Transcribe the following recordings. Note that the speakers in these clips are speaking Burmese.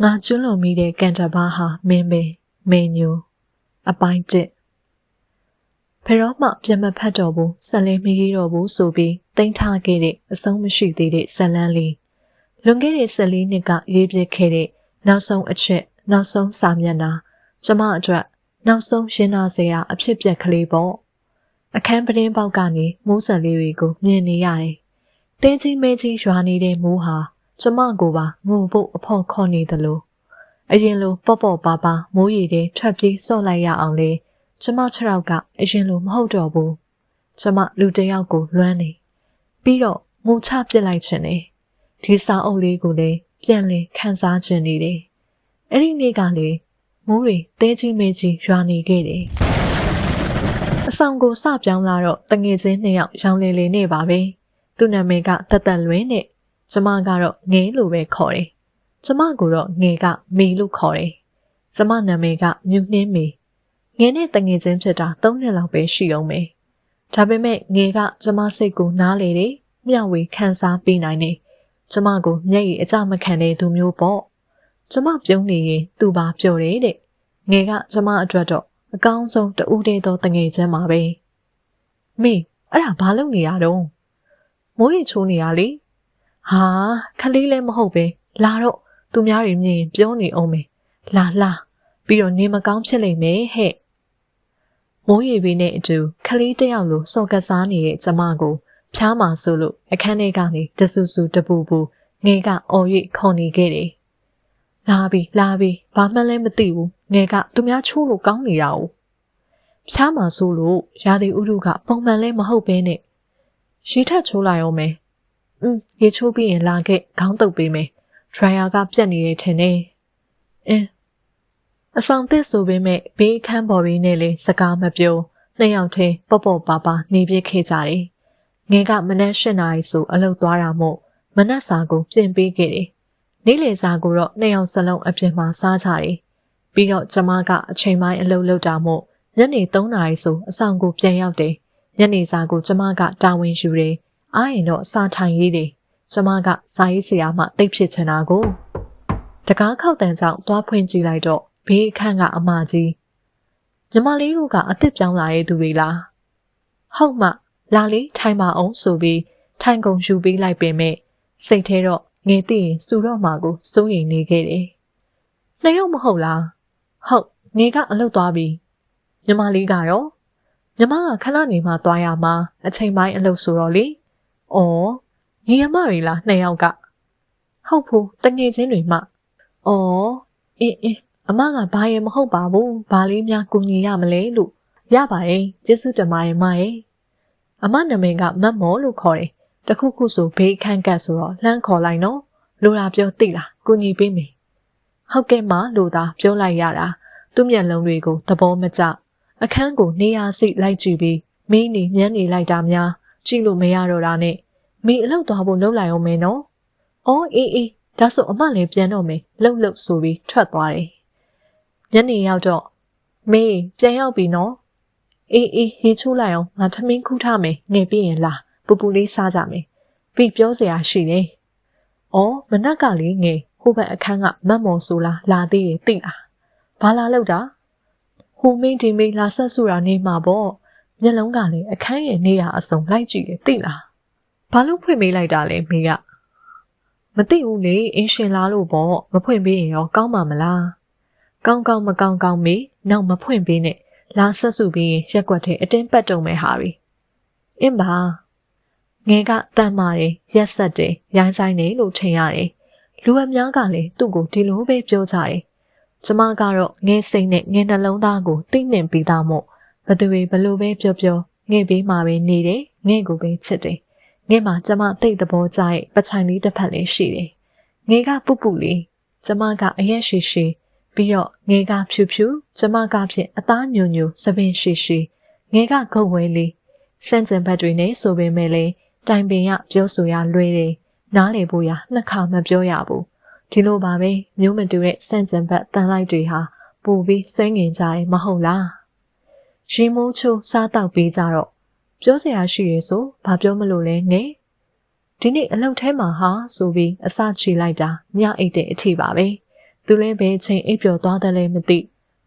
ငါကျွလွန်မိတဲ့ကန်တဘာဟာမင်းပဲမင်းညိုအပိုင်းတစ်ဖဲတော့မှပြန်မဖတ်တော့ဘူးဆက်လဲမကြီးတော့ဘူးဆိုပြီးတိမ့်ထားခဲ့တဲ့အဆုံးမရှိသေးတဲ့ဇလန်းလေးလွန်ခဲ့တဲ့14နှစ်ကရေးပြခဲ့တဲ့နောက်ဆုံးအချက်နောက်ဆုံးစာမျက်နှာကျမအတွက်နောက်ဆုံးရှင်းနာစရာအဖြစ်ပြက်ကလေးပေါ့အခန်းပတင်းပေါက်ကနေမိုးဆန်လေးတွေကိုမြင်နေရတယ်တင်းချင်းမဲချင်းရွာနေတဲ့မိုးဟာ ကျမကိုပါငိုဖို့အဖို့ခေါ်နေသလိုအရင်လိုပေါ့ပေါ့ပါပါမိုးရီတွေထွက်ပြေးစော့လိုက်ရအောင်လေကျမခြေထောက်ကအရင်လိုမဟုတ်တော့ဘူးကျမလူတယောက်ကိုလွမ်းနေပြီးတော့ငိုချပစ်လိုက်ခြင်းနဲ့ဒီစာအုပ်လေးကိုလည်းပြန်လည်ခန်းစားခြင်းနေတယ်အဲ့ဒီနေ့ကလေမိုးတွေတဲကြီးမဲကြီးရွာနေခဲ့တယ်အဆောင်ကိုစပြောင်းလာတော့တငယ်ချင်းနှစ်ယောက်ရောင်လည်လည်နေပါပဲသူ့နာမည်ကတသက်လွင်နဲ့ ကျမကတော့ငယ်လို့ပဲခေါ်တယ်။ကျမကိုတော့ငယ်ကမေလို့ခေါ်တယ်။ကျမနာမည်ကမြူနှင်းမေ။ငယ်နဲ့တငယ်ချင်းဖြစ်တာ၃နှစ်လောက်ပဲရှိအောင်မယ်။ဒါပေမဲ့ငယ်ကကျမစိတ်ကိုနားလေတယ်။မျှဝေခံစားပေးနိုင်တယ်။ကျမကိုမျက်ရည်အကြမခံတဲ့သူမျိုးပေါ့။ကျမပြုံးနေရင်သူပါပြောတယ်တဲ့။ငယ်ကကျမအတွက်တော့အကောင်းဆုံးတူးတဲ့သောတငယ်ချင်းပါပဲ။မေအဲ့ဒါဘာလုပ်နေရတော့မိုးရီချိုးနေရလေ ဟာခလေးလည်းမဟုတ်ပဲလာတော့သူများတွေမြင်ရင်ပြောနေအောင်မယ်လာလာပြီးတော့နေမကောင်းဖြစ်လိမ့်မယ်ဟဲ့မိုးရေပင်နဲ့အတူခလေးတယောက်လိုစော်ကစားနေတဲ့ကျမကိုဖျားမှာဆိုလို့အခန်းထဲကနေတဆူဆူတပူပူငယ်ကအော်ရိခေါ်နေခဲ့တယ်လာပြီလာပြီဘာမှလည်းမသိဘူးငယ်ကသူများချိုးလို့ကောင်းနေတာ哦ဖျားမှာဆိုလို့ရာသီဥတုကပုံမှန်လည်းမဟုတ်ဘဲနဲ့ရေထက်ချိုးလိုက်အောင်မယ် อืมရေချိုးပြီးရင်လာခဲ့ခေါင်းတုပ်ပေးမယ်ဒရိုင်ယာကပြတ်နေတယ်ထင်တယ်အင်းအဆောင်သစ်ဆိုပေမဲ့ဘေးခန်းပေါ်ရင်းနဲ့လေစကားမပြောနှစ်ယောက်တည်းပေါ့ပေါ့ပါပါနေပြခဲ့ကြတယ်ငယ်ကမနက်၈နာရီဆိုအလုပ်သွားတာမို့မနက်စာကိုပြင်ပေးခဲ့တယ်နေ့လယ်စာကိုတော့နှစ်ယောက်စလုံးအပြင်မှာစားကြတယ်ပြီးတော့ကျမကအချိန်ပိုင်းအလုပ်လုပ်တာမို့ညနေ3နာရီဆိုအဆောင်ကိုပြန်ရောက်တယ်ညနေစာကိုကျမကတာဝန်ယူတယ် အားရင်တော့စာထိုင်ရေးတယ်ကျမကစာရေးဆရာမှတိတ်ဖြစ်ချင်တာကိုတကားခောက်တန်ကြောင့်သွားဖွင့်ကြည့်လိုက်တော့ဘေးအခန်းကအမကြီးညီမလေးတို့ကအစ်စ်ပြောင်းလာတဲ့သူတွေလားဟုတ်မှလာလေးထိုင်ပါအောင်ဆိုပြီးထိုင်ကုန်ယူပေးလိုက်ပေမဲ့စိတ်ထဲတော့ငယ်သိရင်စူတော့မှာကိုစိုးရိမ်နေခဲ့တယ်နှစ်ယောက်မဟုတ်လားဟုတ်နေကအလုတ်သွားပြီညီမလေးကရောညီမကခဏနေမှသွားရမှာအချိန်ပိုင်းအလုတ်ဆိုတော့လေ။ အော်ညီအမတွေလားနှစ်ယောက်ကဟုတ်ဘူးတငယ်ချင်းတွေမှ။အော်အင်းအင်းအမကဘာရင်မဟုတ်ပါဘူး။ဘာလေးများကူညီရမလဲလို့ရပါရဲ့ကျေးဇူးတင်ပါတယ်မရဲ့။အမနာမည်ကမတ်မော်လို့ခေါ်တယ်။တခုခုဆိုဘေးခန့်ကတ်ဆိုတော့လှမ်းခေါ်လိုက်နော်။လိုတာပြောသိလား။ကူညီပေးမယ်။ဟုတ်ကဲ့မလို့သာပြောလိုက်ရတာ။သူ့မျက်လုံးတွေကိုသဘောမကျအခန်းကိုနေရာစိတ်လိုက်ကြည့်ပြီးမင်းနေမြန်းနေလိုက်တာများကြည့်လို့မရတော့တာနဲ့ မိအလောက်သွားဖို့လှုပ်လိုက်အောင်မယ်နော်။အော်အေးအေးဒါဆိုအမလည်းပြန်တော့မယ်လှုပ်လှုပ်ဆိုပြီးထွက်သွားတယ်။ညနေရောက်တော့မေးပြန်ရောက်ပြီနော်။အေးအေးဟေးချိုးလိုက်အောင်ငါသမင်းခူးထားမယ်နေပြီးရင်လာပူပူလေးစားကြမယ်။ပြီးပြောစရာရှိတယ်။အော်မနက်ကလေးငယ်ဟိုဘက်အခန်းကမတ်မော်ဆိုလာလာသေးတယ်သိလား။ဘာလာလောက်တာ။ဟိုမင်းဒီမင်းလာဆက်ဆူတာနေမှာပေါ့။မျက်လုံးကလည်းအခန်းရဲ့နေရာအစုံလိုက်ကြည့်တယ်သိလား။ ဘာလို့ဖွင့်ပေးလိုက်တာလဲမိကမသိဘူးလေအင်းရှင်လားလို့ပေါ့မဖွင့်ပေးရင်ရောကောင်းမှာမလားကောင်းကောင်းမကောင်းကောင်းမေးနောက်မဖွင့်ပေးနဲ့လာဆက်စုပြီးရက်ွက်တဲ့အတင်းပတ်တုံမဲ့ဟာရီအင်းပါငယ်ကတမ်းမာတယ်ရက်ဆက်တယ်ရိုင်းဆိုင်တယ်လို့ထင်ရတယ်လူအများကလည်းသူ့ကိုဒီလိုပဲပြောကြတယ်ကျမကတော့ငယ်စိတ်နဲ့ငယ်နှလုံးသားကိုသိနှင်ပြီးသားမို့ဘသူတွေဘလို့ပဲပြောပြောငယ်ပေးမှာပဲနေတယ်ငယ်ကိုပဲချစ်တယ် ငဲ့မှာကျမတိတ်သဘောကျရဲ့ပချိုင်လေးတစ်ဖက်လေးရှိတယ်။ငဲကပူပူလေးကျမကအရက်ရှိရှိပြီးတော့ငဲကဖြူဖြူကျမကဖြင့်အသားညွညွစပင်ရှိရှိငဲကဂုတ်ဝဲလေးစန့်ကျင်ဘက်တွေနဲ့ဆိုပေမဲ့လည်းတိုင်ပင်ရပြောဆိုရလွဲတယ်နားလေဖို့ရနှစ်ခါမပြောရဘူးဒီလိုပါပဲမျိုးမတူတဲ့စန့်ကျင်ဘက်တန်လိုက်တွေဟာပိုပြီးဆွေးငင်ကြတယ်မဟုတ်လားရီမိုးချိုးစားတောက်ပေးကြတော့ ပြောစရာရှိရဲဆိုဘာပြောမလို့လဲငယ်ဒီနေ့အလုပ်ထဲမှာဟာဆိုပြီးအစချီလိုက်တာညအိတ်တဲ့အထိပါပဲသူလည်းဘယ်ချိန်အိပ်ပျော်သွားတယ်လဲမသိ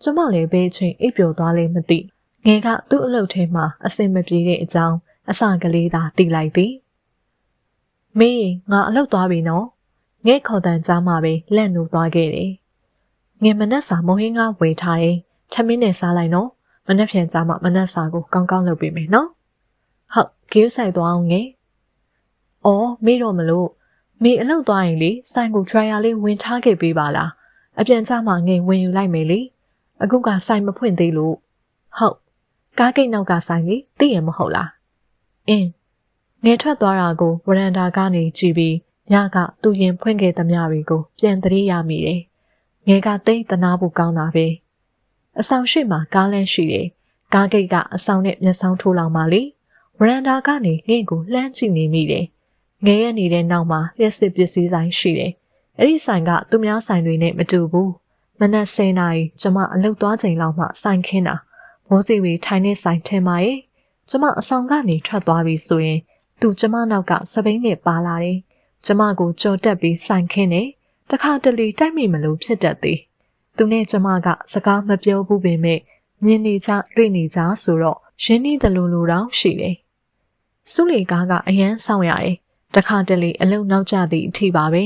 ကျမလည်းဘယ်ချိန်အိပ်ပျော်သွားလဲမသိငယ်ကသူ့အလုပ်ထဲမှာအဆင်မပြေတဲ့အကြောင်းအစကလေးသာသိလိုက်သည်မင်းငါအလုပ်သွားပြီနော်ငဲ့ခေါ်တန်ကြားမှပဲလက်နိုးသွားခဲ့တယ်ငယ်မနက်စာမုံဟင်းကဝေထားတယ်ထမင်းနဲ့စားလိုက်နော်မနက်ဖြန်ကြားမှမနက်စာကိုကောင်းကောင်းလုပ်ပေးမယ်နော်ဟုတ် ဂေးဆိုင်သွားအောင်ငယ်အော်မေးတော့မလို့မေအလုပ်သွားရင်လေဆိုင်ကို trial လေးဝင်ထားခဲ့ပေးပါလားအပြန်ကြမှာငယ်ဝင်ယူလိုက်မယ်လေအခုကဆိုင်မဖွင့်သေးလို့ဟုတ်ကားဂိတ်နောက်ကဆိုင်လေသိရမဟုတ်လားအင်းငယ်ထွက်သွားတာကိုဝရန်ဒါကနေကြည့်ပြီးညကသူရင်ဖွင့်ခဲ့သမျှတွေကိုပြန်သတိရမိတယ်ငယ်ကတိတ်တနာဖို့ကောင်းတာပဲအဆောင်ရှိမှာကားလမ်းရှိတယ်ကားဂိတ်ကအဆောင်နဲ့မျက်စောင်းထိုးလောင်ပါလေ ဝရန်ဒါကနေငယ်ကိုလှမ်းကြည့်နေမိတယ်ငယ်ရနေတဲ့နောက်မှာလျှက်စစ်ပစ္စည်းဆိုင်ရှိတယ်အဲ့ဒီဆိုင်ကသူများဆိုင်တွေနဲ့မတူဘူးမနက်10နာရီကျမအလုပ်သွားချိန်လောက်မှဆိုင်ခင်းတာမိုးစီဝီထိုင်နေဆိုင်ထင်ပါရဲ့ကျမအဆောင်ကနေထွက်သွားပြီဆိုရင် သူကျမနောက်ကစပိန်နဲ့ပါလာတယ်ကျမကိုကြော်တက်ပြီးဆိုင်ခင်းနေတခါတလေတိုက်မိမလို့ဖြစ်တတ်သည်သူနဲ့ကျမကစကားမပြောဘူးပေမဲ့မြင်နေကြတွေ့နေကြဆိုတော့ရင်းနှီးတယ်လို့လိုတော့ရှိတယ် စုလီကားကအရန်ဆောင်ရတယ်တခါတလေအလုံနောက်ကျသည့်အထိပါပဲ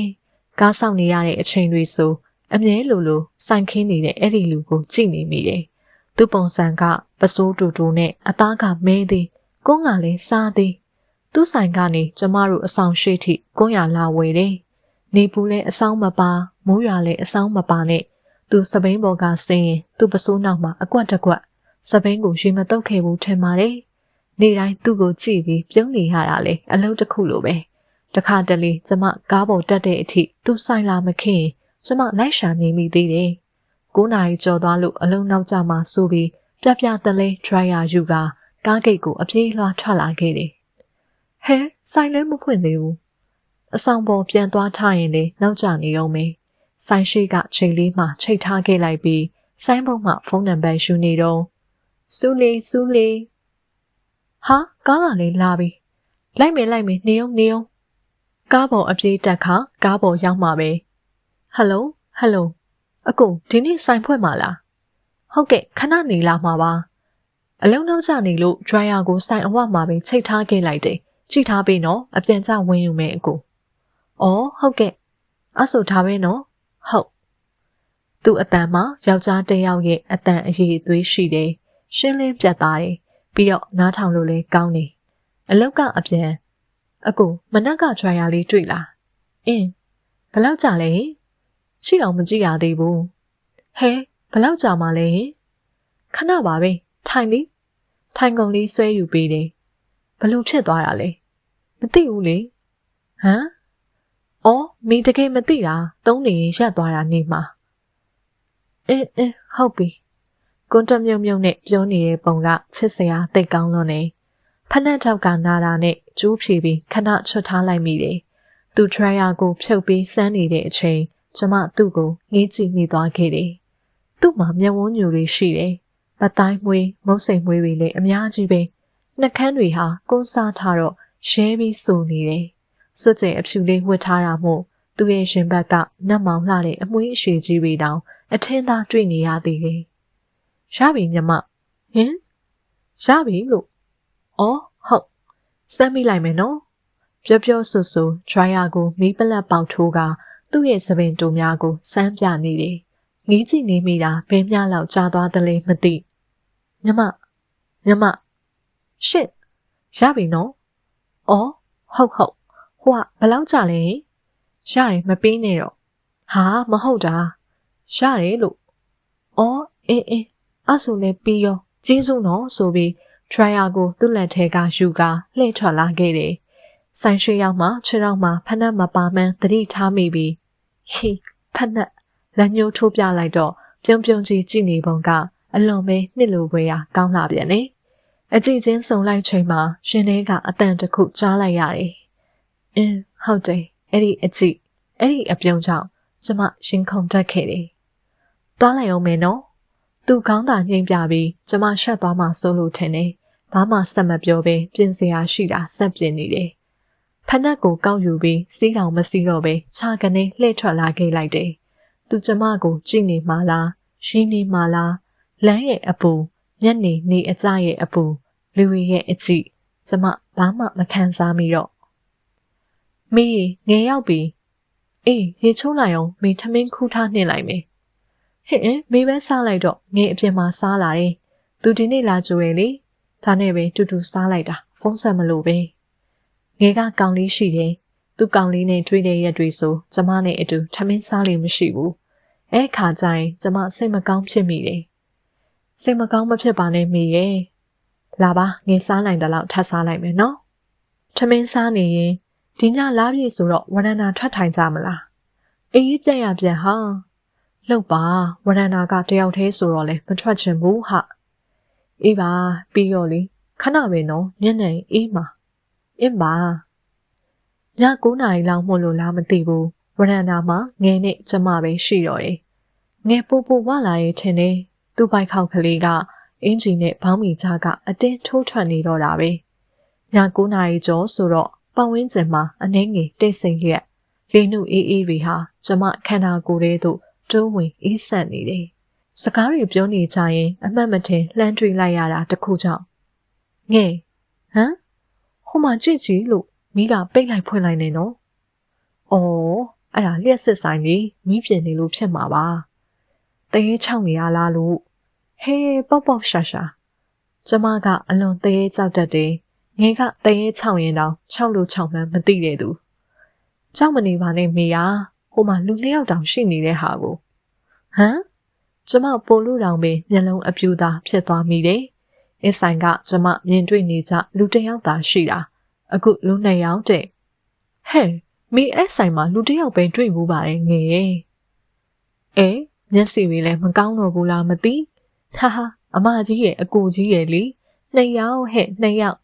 ကားဆောင်နေရတဲ့အချိန်တွေဆိုအမြဲလိုလိုစိုင်ခင်းနေတဲ့အဲ့ဒီလူကိုကြည့်နေမိတယ်။သူ့ပုံစံကပစိုးတူတူနဲ့အသားကမဲသေးကုန်းကလည်းစားသေးသူ့ဆိုင်ကနေကျမတို့အဆောင်ရှိထိကုန်းရလာဝယ်တယ်။နေပူလည်းအဆောင်မပါမိုးရွာလည်းအဆောင်မပါနဲ့သူစပိန်ဘော်ကဆင်းရင်သူ့ပစိုးနောက်မှာအကွက်တကွက်စပိန်ကိုရေမတုတ်ခဲ့ဘူးထင်ပါတယ်။ နေတိုင်းသူ့ကိုကြည့်ပြီးပြုံးနေရတာလေအလုံးတစ်ခုလိုပဲ။တခါတလေကျမကားပေါ်တက်တဲ့အထိသူ့ဆိုင်လာမခင်ကျမလိုက်ရှာနေမိသေးတယ်။9နာရီကျော်သွားလို့အလုံးနောက်ကျမှဆိုပြီးပြပြတလဲ dryer ယူကကားဂိတ်ကိုအပြေးလွှာထွက်လာခဲ့တယ်။ဟဲဆိုင်လည်းမဖွင့်သေးဘူး။အဆောင်ပေါ်ပြန်သွားထားရင်လေနောက်ကျနေတော့မေး။ဆိုင်ရှိကချိန်လေးမှချိတ်ထားခဲ့လိုက်ပြီးဆိုင်းဘုတ်မှဖုန်းနံပါတ်ယူနေတော့စူလီစူလီ ဟာကားကလည်းလာပြီ။လိုက်မယ်လိုက်မယ်နေအောင်နေအောင်ကားပေါ်အပြေးတက်ခါကားပေါ်ရောက်မှာပဲဟယ်လိုဟယ်လိုအကိုဒီနေ့ဆိုင်ဖွင့်မှာလားဟုတ်ကဲ့ခဏနေလာမှာပါအလုံးနောက်ကျနေလို့ dryer ကိုဆိုင်အဝမှာပဲချိတ်ထားခဲ့လိုက်တယ်ကြည့်ထားပေးနော်အပြန်ကျဝင်ယူမယ်အကိုအော်ဟုတ်ကဲ့အဲ့ဆိုထားပဲနော်ဟုတ်သူ့အတန်မှာယောက်ျားတစ်ယောက်ရဲ့အတန်အရေးအသွေးရှိတယ်ရှင်းလင်းပြတ်သားတယ် ပြီးတော့နားထောင်လို့လည်းကောင်းတယ်အလောက်ကအပြန်အကိုမနက်က dryer လေးတွေ့လားအင်းဘယ်လောက်ကြာလဲရှိအောင်မကြည့်ရသေးဘူးဟဲဘယ်လောက်ကြာမှလဲခဏပါပဲထိုင်လေးထိုင်ကုန်လေးဆွဲယူပေးတယ်ဘလို့ဖြစ်သွားတာလဲမသိဘူးလေဟမ်အော်မိတကယ်မသိတာသုံးနေရက်သွားတာနေမှာအင်းအင်းဟုတ်ပြီ ကွန်တမြုံမြုံနဲ့ပြောနေတဲ့ပုံကချစ်စရာတိတ်ကောင်းလွန်းနေဖက်နှက်ထောက်ကနာတာနဲ့ကျူးဖြီပြီးခဏချွတ်ထားလိုက်မိတယ်သူထရယာကိုဖြုတ်ပြီးစမ်းနေတဲ့အချိန်ကျမသူ့ကိုငေးကြည့်မိသွားခဲ့တယ်။သူ့မှာမျက်ဝန်းညူတွေရှိတယ်။ပတိုင်းမွေးမုတ်စိမ်မွေးတွေလည်းအများကြီးပဲ။နှကန်းတွေဟာကုန်းစားထားတော့ရဲပြီးစိုးနေတယ်။စွတ်ကျင်အဖြူလေးဝတ်ထားတာမို့သူ့ရဲ့ရှင်ဘက်ကနတ်မောင်လှတဲ့အမွှေးအရှိကြီးတွေတောင်အထင်းသားတွေ့နေရသေးတယ်။ ရပြီမြမဟင်ရပြီလို့အော်ဟုတ်စမ်းမိလိုက်မယ်နော်ပြောပြောဆူဆူ dryer ကိုမီးပလက်ပေါက်ထိုးကသူ့ရဲ့သပင်တူများကိုစမ်းပြနေတယ်။ငီးကြည့်နေမိတာဘယ်မျှလောက်ကြာသွားသလဲမသိ။မြမမြမရှစ်ရပြီနော်။အော်ဟုတ်ဟုတ်ဟိုကဘယ်လောက်ကြာလဲ။ရတယ်မပေးနဲ့တော့။ဟာမဟုတ်တာ။ရတယ်လို့။အော်အေးအေး အဲ့ဆိုလည်းပြီးရောကျေးဇူးနော်ဆိုပြီး trial ကိုသူ့လက်ထဲကယူကာလှည့်ထွက်လာခဲ့တယ်။ဆိုင်ရှိရောက်မှခြေထောက်မှာဖက်နှက်မပါမှန်းသတိထားမိပြီးဟီဖက်နှက်လက်ညှိုးထိုးပြလိုက်တော့ပြုံးပြုံးကြီးကြည့်နေပုံကအလွန်ပဲနှစ်လိုပွဲရာကောင်းလာပြန်တယ်။အကြည့်ချင်းစုံလိုက်ချိန်မှာရှင်ထဲကအတန်တစ်ခုကြားလိုက်ရတယ်။အင်းဟုတ်တယ်အဲ့ဒီအကြည့်အဲ့ဒီအပြုံးကြောင့်ကျမရှင်ခုန်တက်ခဲ့တယ်။သွားလိုက်အောင်မယ်နော်။ သူကောင်းတာညှိပြပြီးကျမရှက်သွားမှစိုးလို့ထင်တယ်။ဘာမှဆက်မပြောဘဲပြင်စရာရှိတာဆက်ပြင်နေတယ်ဖနက်ကိုကောက်ယူပြီးစီးတော်မစီးတော့ပဲခြာကနေလှည့်ထွက်လာခဲ့လိုက်တယ်။သူကျမကိုကြည့်နေမှလားရီးနေမှလားလမ်းရဲ့အပူမျက်နေနေအကြရဲ့အပူလူတွေရဲ့အကြည့်ကျမဘာမှမခံစားမိတော့မေးငယ်ရောက်ပြီအေးရေချိုးလိုက်အောင်မေထမင်းခူးထားနှင်လိုက်မယ် ဟင်မေပဲစားလိုက်တော့ငယ်အပြင်မှာစားလာတယ်သူဒီနေ့လာကြွယ်လေဒါနဲ့ပဲတူတူစားလိုက်တာဖုန်းဆက်မလို့ပဲငယ်ကကောင်လေးရှိတယ်သူကောင်လေးနဲ့တွေ့တဲ့ရက်တွေဆိုကျမနဲ့အတူထမင်းစားလို့မရှိဘူးအဲခါကျရင်ကျမစိတ်မကောင်းဖြစ်မိတယ်စိတ်မကောင်းမဖြစ်ပါနဲ့မိရဲ့လာပါငယ်စားနိုင်တဲ့လောက်ထပ်စားလိုက်မယ်နော်ထမင်းစားနေရင်ဒီညလားပြည့်ဆိုတော့ဝရဏထွက်ထိုင်ကြမလားအေးပြက်ရပြန်ဟာ လှုပ်ပါဝရဏကတယောက်တည်းဆိုတော့လေမထွက်ချင်ဘူးဟာအေးပါပြီးရောလေခဏပဲနော်ညနေအေးမှာအင်းပါည9နာရီလောက်မို့လို့လားမသိဘူးဝရဏမှာငယ်နဲ့ကျမပဲရှိတော့တယ်ငယ်ပို့ပို့ဝလာရဲ့ထင်တယ်သူ့ဘိုက်ခေါက်ကလေးကအင်ဂျင်နဲ့ဘောင်းမီကြားကအတင်းထိုးထွက်နေတော့တာပဲည9နာရီကျော်ဆိုတော့ပတ်ဝန်းကျင်မှာအနှင်းငယ်တိတ်ဆိတ်လျက်လေနုအေးအေးတွေဟာကျမခန္ဓာကိုယ်ထဲသို့ တိုးဝင်အေးဆက်နေတယ်။စကားတွေပြောနေကြရင်အမှတ်မထင်လှမ်းတွေးလိုက်ရတာတခုကြောင့်ငဲ့ဟမ်ဟိုမှာကြည့်ကြည့်လို့မိကပိတ်လိုက်ဖွင့်လိုက်နေနော်။အော်အဲ့ဒါလျှက်စစ်ဆိုင်ကြီးမိပြင်းနေလို့ဖြစ်မှာပါ။တရေချောင်းနေရလားလို့ဟေးပေါက်ပေါက်ရှာရှာကျမကအလွန်တရေကြောက်တတ်တယ်ငယ်ကတရေချောင်းရင်တောင်ချောက်လို့ချောင်းမှန်းမသိတဲ့သူကြောက်မနေပါနဲ့မေယာဟို မှာလူနှစ်ယောက်တောင်ရှိနေတဲ့ဟာကိုဟမ်ကျမပိုလို့တောင်ပဲမျက်လုံးအပြူသားဖြစ်သွားမိတယ်အင်းဆိုင်ကကျမမြင်တွေ့နေကြလူတစ်ယောက်သာရှိတာအခုလူနှစ်ယောက်တဲ့ဟဲ့မေအဲ့ဆိုင်မှာလူတစ်ယောက်ပဲတွေ့ဘူးပါတယ်ငယ်ရဲ့အဲမျက်စိတွေလည်းမကောင်းတော့ဘူးလားမသိဟာဟာအမကြီးရဲ့အကူကြီးရဲ့လေနှစ်ယောက်ဟဲ့နှစ်ယောက်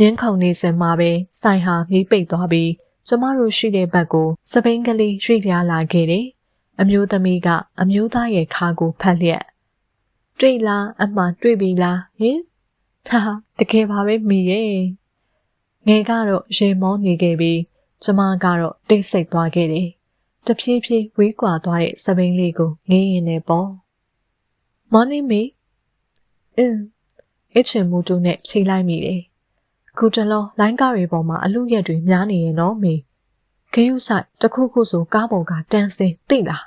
ညင်းခုန်နေစမှာပဲဆိုင်ဟာမီးပိတ်သွားပြီး ကျမတို့ရှိတဲ့ဘက်ကိုစပိန်ကလေးရွှေ့လျားလာခဲ့တယ်။အမျိုးသမီးကအမျိုးသားရဲ့ခါကိုဖတ်လျက်တွေ့လားအမှတွေ့ပြီလားဟင်ဟာတကယ်ပါပဲမိရဲ့ငယ်ကတော့ရေမောနေခဲ့ပြီးကျမကတော့တိတ်ဆိတ်သွားခဲ့တယ်။တဖြည်းဖြည်းဝေးကွာသွားတဲ့စပိန်လေးကိုငေးရင်နဲ့ပေါ့ Morning မေအင်းအချင်မူတူနဲ့ဖြေလိုက်မိတယ် ခုတလောလိုင်းကားတွေပေါ်မှာအလူရက်တွေများနေရဲ့နော်မေဂယုဆိုင်တခုခုဆိုကားပေါ်ကတန်းစင်သိလား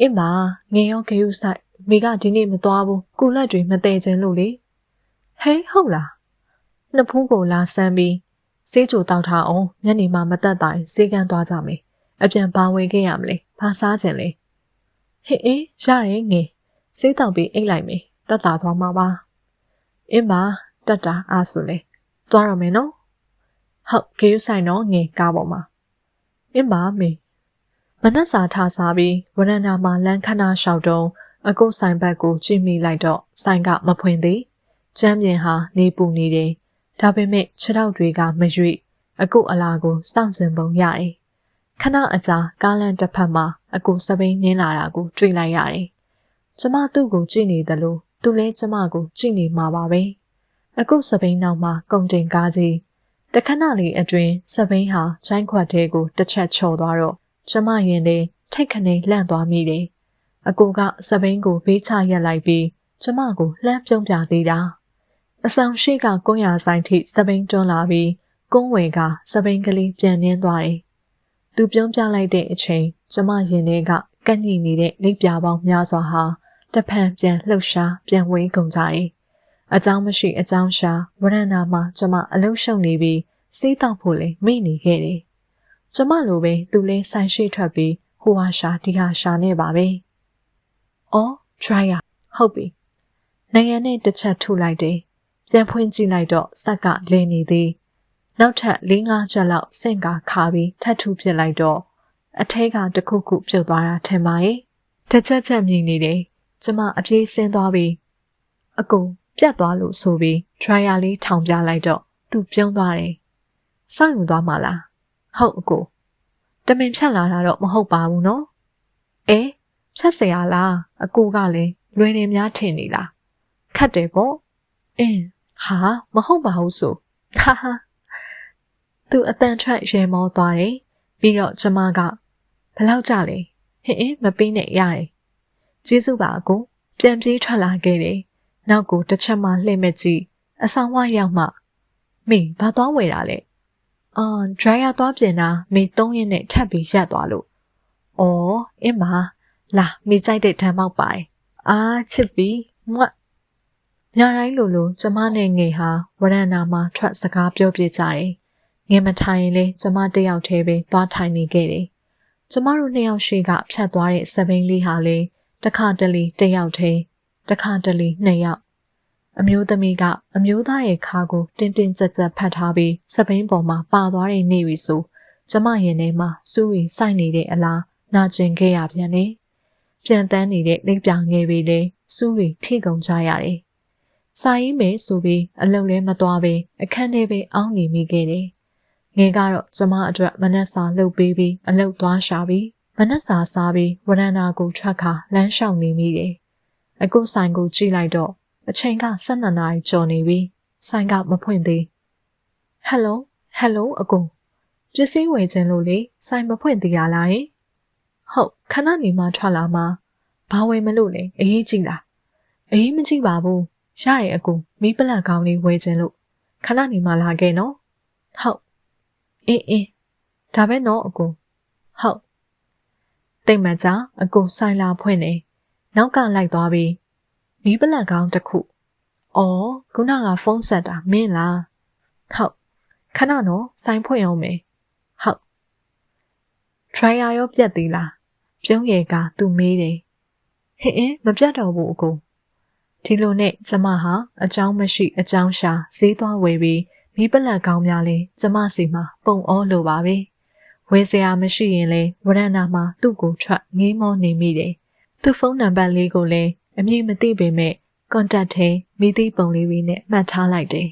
အင်းပါငယ်ရောဂယုဆိုင်မိကဒီနေ့မသွားဘူးကုလက်တွေမတည်ခြင်းလို့လေဟဲဟုတ်လားနှစ်ဖူးကိုလာဆန်းပြီးစေးကြိုတောက်ထားအောင်ညနေမှမတက်တိုင်စေးကန်းသွားကြမယ်အပြန်ဘာဝင်ခဲ့ရမလဲဘာစားခြင်းလဲဟေးအေးရရင်ငယ်စေးတောက်ပြီးအိတ်လိုက်မယ်တက်တာသွားမှာပါအင်းပါ တက်တာအားဆိုလေသွားရမယ်နော်ဟုတ်ဂေယူဆိုင်တော့ငယ်ကားပေါ်မှာအင်းပါမေမနက်စာထားစားပြီးဝရဏာမှာလမ်းခဏလျှောက်တုံးအကုတ်ဆိုင်ဘက်ကိုကြည့်မိလိုက်တော့ဆိုင်ကမဖွင့်သေးကျမ်းပြင်ဟာနေပူနေတယ်ဒါပေမဲ့ခြေထောက်တွေကမရွေ့အကုတ်အလားကိုစောင့်စင်ပုံရတယ်ခဏအကြာကားလန်တစ်ဖက်မှာအကူစပိန်နင်းလာတာကိုတွေ့လိုက်ရတယ်။ကျမသူ့ကိုကြည့်နေတယ်လို့သူလည်းကျမကိုကြည့်နေမှာပါပဲ။ အခုစပိန်နောက်မှာကုန်တင်ကားကြီးတခဏလေးအတွင်းစပိန်ဟာချိုင်းခွက်သေးကိုတစ်ချက်ချော်သွားတော့ကျမရင်လေးထိတ်ခနေလှန့်သွားမိတယ်။အကူကစပိန်ကိုဘေးချရက်လိုက်ပြီးကျမကိုလှမ်းပြုံးပြသေးတာ။အဆောင်ရှိကကုန်းရဆိုင်ထိစပိန်တွန်းလာပြီးကုန်းဝေကစပိန်ကလေးပြန်နှင်းသွားတယ်။သူပြုံးပြလိုက်တဲ့အချိန်ကျမရင်ထဲကကန့်ညိနေတဲ့လိပ်ပြာပေါင်းများစွာဟာတဖန်ပြန်လှုပ်ရှားပြန်ဝေးကုန်ကြတယ် အကြောင်းမရှိအကြောင်းရှာဝရဏာမှာကျမအလုံးရှုံနေပြီးစေးတောက်ဖို့လေမိနေခဲ့တယ်။ကျမလိုပဲသူလည်းဆိုင်ရှိထွက်ပြီးဟိုဟာရှာဒီဟာရှာနေပါပဲ။အော် try ရဟုတ်ပြီ။နိုင်ငံနဲ့တစ်ချက်ထုလိုက်တယ်။ပြန်ဖွင့်ကြည့်လိုက်တော့စက်ကလဲနေသေး။နောက်ထပ်၄-၅ချက်လောက်စင့်ကာခါပြီးထပ်ထုပစ်လိုက်တော့အထဲကတခုခုပြုတ်သွားတာထင်ပါရဲ့။တစ်ချက်ချက်မြင်နေတယ်။ကျမအပြေးဆင်းသွားပြီးအကုန် ပြတ်သွားလို့ဆိုပြီး trial လေးထောင်ပြလိုက်တော့သူပြုံးသွားတယ်။စောင့်ယူသွားမှလား။ဟုတ်အကို။တမင်ဖြတ်လာတာတော့မဟုတ်ပါဘူးနော်။အဲဖြတ်เสียလားအကိုကလည်းလွယ်နေများထင်နေလား။ခတ်တယ်ပေါ့။အင်းဟာမဟုတ်ပါဘူးဆို။ဟာဟာသူအတန်ထွက်ရေမောသွားတယ်။ပြီးတော့ကျမကဘလောက်ကြလဲ ဟင်းအင်းမပေးနဲ့ရတယ်ကျေးဇူးပါအကိုပြန်ပြေးထွက်လာခဲ့တယ် နောက်ကိုတစ်ချက်မှလှည့်မဲ့ကြည့်အဆောင်ဝရောက်မှမေဘာသွားဝယ်တာလဲအာဒရိုင်ယာသွားပြင်တာမေ၃ရက်နဲ့ထပ်ပြီးရက်သွားလို့အော်အင်းမလာမေကြိုက်တဲ့ဓာတ်မောက်ပိုင်အာချစ်ပြီမွတ်ညတိုင်းလိုလိုကျမနဲ့ငယ်ဟာဝရန်နာမှာထွက်စကားပြောပြကြတယ်ငယ်မထိုင်ရင်လေကျမတယောက်တည်းပဲသွားထိုင်နေခဲ့တယ်ကျမတို့နှစ်ယောက်ရှိကဖြတ်သွားတဲ့စပိန်လေးဟာလေတခါတလေတယောက်တည်း တခါတလေနှစ်ယောက်အမျိုးသမီးကအမျိုးသားရဲ့ခါကိုတင်းတင်းကြပ်ကြပ်ဖတ်ထားပြီးစပိန်ပေါ်မှာပါသွားတဲ့နေပြီဆိုကျမရင်ထဲမှာစူးရီစိုက်နေတဲ့အလားနာကျင်ခဲ့ရပြန်တယ်ပြန်တန်းနေတဲ့လက်ပြောင်ငယ်ပြီးလေစူးရီထိကုန်ကြရတယ်စာရေးမယ်ဆိုပြီးအလုပ်လဲမသွားပဲအခန်းထဲပဲအောင်းနေမိခဲ့တယ်ငယ်ကတော့ကျမအတွက်မနက်စာလုပ်ပေးပြီးအလုပ်သွားရှာပြီးမနက်စာစားပြီးဝရန်နာကိုထွက်ခါလမ်းလျှောက်နေမိတယ် အခုဆိုင်ကိုကြည့်လိုက်တော့အချိန်က12နာရီကျော်နေပြီဆိုင်ကမဖွင့်သေးဟယ်လိုဟယ်လိုအကိုပစ္စည်းဝယ်ခြင်းလို့လေဆိုင်မဖွင့်သေးရလားယင်ဟုတ်ခဏနေမှထွက်လာမှဘာဝယ်မလို့လဲအေးကြည့်လားအေးမကြည့်ပါဘူးရရဲ့အကူမီးပလက်ကောင်းလေးဝယ်ခြင်းလို့ခဏနေမှလာခဲ့နော်ဟုတ်အင်းအင်းဒါပဲနော်အကူဟုတ်တိတ်မကြအကူဆိုင်လာဖွင့်နေ နောက်ကလိုက်သွားပြီးမီးပလက်ကောင်းတစ်ခုအော်ခုနကဖုန်းဆက်တာမင်းလားဟုတ်ခဏနော်ဆိုင်ဖွင့်အောင်မယ်ဟုတ် trial ရောပြတ်သေးလားပြုံးရည်ကသူ့မေးတယ်ဟင်းအင်းမပြတ်တော့ဘူးအကူဒီလိုနဲ့ကျမဟာအကြောင်းမရှိအကြောင်းရှာဈေးသွားဝယ်ပြီးမိပလက်ကောင်းများလဲကျမစီမှာပုံအောလိုပါပဲဝယ်စရာမရှိရင်လဲဝရဏနာမှာသူ့ကိုထွက်ငေးမောနေမိတယ် သူ့ဖုန်းနံပါတ်လေးကိုလည်းအမည်မသိပေမဲ့ contact ထဲမိသိပုံလေးတွေနဲ့မှတ်ထားလိုက်တယ်